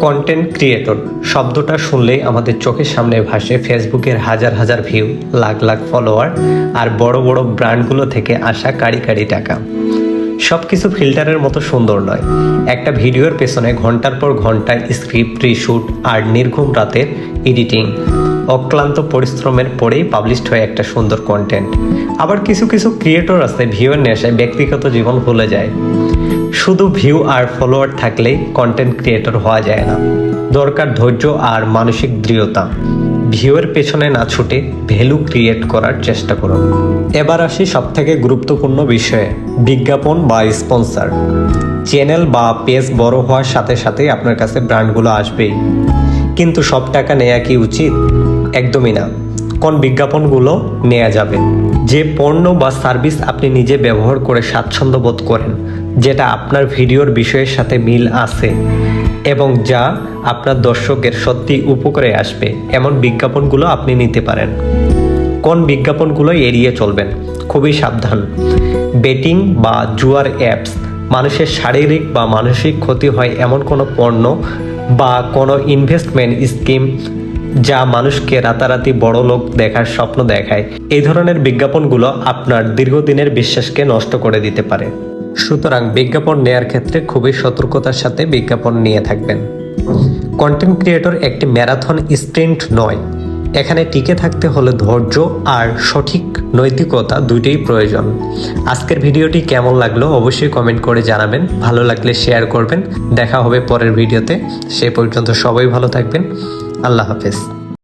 Content creator শব্দটা শুনলেই আমাদের চোখের সামনে ভাসে ফেসবুকের হাজার হাজার ভিউ লাখ লাখ ফলোয়ার আর বড় বড় ব্র্যান্ডগুলো থেকে আসা কারি কাড়ি টাকা। সব কিছু ফিল্টারের মতো সুন্দর নয়। একটা ভিডিওর পেছনে ঘণ্টার পর ঘণ্টা স্ক্রিপ্ট রিশুট আর নির্ঘুম রাতের এডিটিং অক্লান্ত পরিশ্রমের পরেই পাবলিশড হয় একটা সুন্দর কন্টেন্ট আবার কিছু কিছু ক্রিয়েটর আছে ভিউয়ের নেশায় ব্যক্তিগত জীবন ভুলে যায়। শুধু ভিউ আর ফলোয়ার থাকলেই কন্টেন্ট ক্রিয়েটর হওয়া যায় না। দরকার ধৈর্য আর মানসিক দৃঢ়তা। ভিউয়ের পেছনে না ছুটে ভ্যালু ক্রিয়েট করার চেষ্টা করুন। এবার আসি সব থেকে গুরুত্বপূর্ণ বিষয়ে, বিজ্ঞাপন বা স্পন্সর চ্যানেল বা পেজ বড় হওয়ার সাথে সাথে আপনার কাছে ব্র্যান্ডগুলো আসবেই। কিন্তু সব টাকা নেওয়া কি উচিত? একদমই না। কোন বিজ্ঞাপনগুলো নেওয়া যাবে? যে পণ্য বা সার্ভিস আপনি নিজে ব্যবহার করে স্বাচ্ছন্দ্য বোধ করেন, যেটা আপনার ভিডিওর বিষয়ের সাথে মিল আছে এবং যা আপনার দর্শকের সত্যি উপকারে আসবে, এমন বিজ্ঞাপনগুলো আপনি নিতে পারেন। কোন বিজ্ঞাপনগুলো এড়িয়ে চলবেন? খুবই সাবধান। বেটিং বা জুয়ার অ্যাপস। মানুষের শারীরিক বা মানসিক ক্ষতি হয় এমন কোনো পণ্য বা কোনো ইনভেস্টমেন্ট স্কিম যা মানুষকে রাতারাতি বড় লোক দেখার স্বপ্ন দেখায়। এই ধরনের বিজ্ঞাপনগুলো আপনার দীর্ঘদিনের বিশ্বাসকে নষ্ট করে দিতে পারে। সুতরাং বিজ্ঞাপন নেয়ার ক্ষেত্রে খুবই সতর্কতার সাথে বিজ্ঞাপন নিয়ে থাকবেন। কন্টেন্ট ক্রিয়েটর একটি ম্যারাথন স্প্রিন্ট নয়। এখানে টিকে থাকতে হলে ধৈর্য আর সঠিক নৈতিকতা দুইটাই প্রয়োজন। আজকের ভিডিওটি কেমন লাগল অবশ্যই কমেন্ট করে জানাবেন। ভালো লাগলে শেয়ার করবেন। দেখা হবে পরের ভিডিওতে। সে পর্যন্ত সবাই ভালো থাকবেন। আল্লাহ হাফেজ।